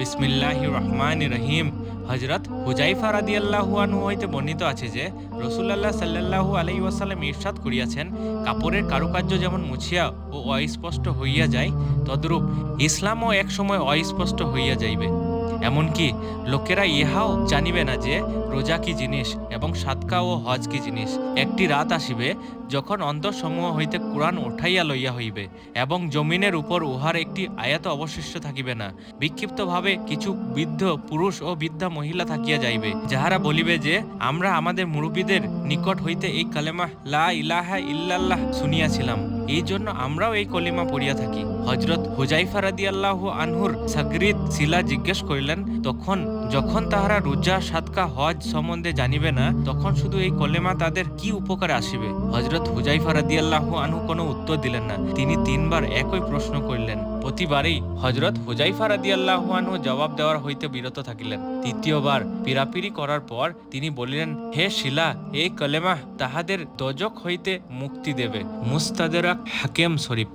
বিসমিল্লাহ রহমান রহিম হজরত হুজাইফা রাদি আল্লাহ হইতে বর্ণিত আছে যে রসুল্লাহ সাল্লাহু আলাই ওয়াসাল্লাম ইরশাদ করিয়াছেন, কাপড়ের কারুকার্য যেমন মুছিয়া ও অস্পষ্ট হইয়া যায়, তদ্রূপ ইসলামও একসময় অস্পষ্ট হইয়া যাইবে। এমনকি লোকেরা ইহাও জানিবে না যে রোজা কি জিনিস এবং সাতকা ও হজ কি জিনিস। একটি রাত আসিবে যখন অন্তঃসমূহ হইতে কোরআন উঠাইয়া লইয়া হইবে এবং জমিনের উপর উহার একটি আয়াত অবশিষ্ট থাকিবে না। বিক্ষিপ্তভাবে কিছু বৃদ্ধ, পুরুষ ও বৃদ্ধা মহিলা থাকিয়া যাইবে, যাহারা বলিবে যে, আমরা আমাদের মুরব্বীদের নিকট হইতে এই কালেমা লা ইলাহা ইল্লাল্লাহ শুনিয়াছিলাম। এই জন্য আমরাও এই কলিমা পড়িয়া থাকি। হজরত হুজাইফা রাদি আল্লাহ আনহুর সাগরিদ শিলা জিজ্ঞেস করিলেন, তখন যখন তাহারা রোজা সাতকা হজ সম্বন্ধে জানিবে না, তখন শুধু এই কলেমা তাদের কি উপকারে আসিবে? হজরত হুজাইফা রাদি আল্লাহ আনহু কোনো উত্তর দিলেন না। তিনি তিনবার একই প্রশ্ন করিলেন প্রতিবারেই হজরত হুজাইফা রাদি আল্লাহ আনহু জবাব দেওয়ার হইতে বিরত থাকিলেন। তৃতীয়বার পিরাপিরি করার পর তিনি বলিলেন, হে শিলা, এই কলেমা তাহাদের দজক হইতে মুক্তি দেবে। মুস্তাদের হাকেম শরীফ।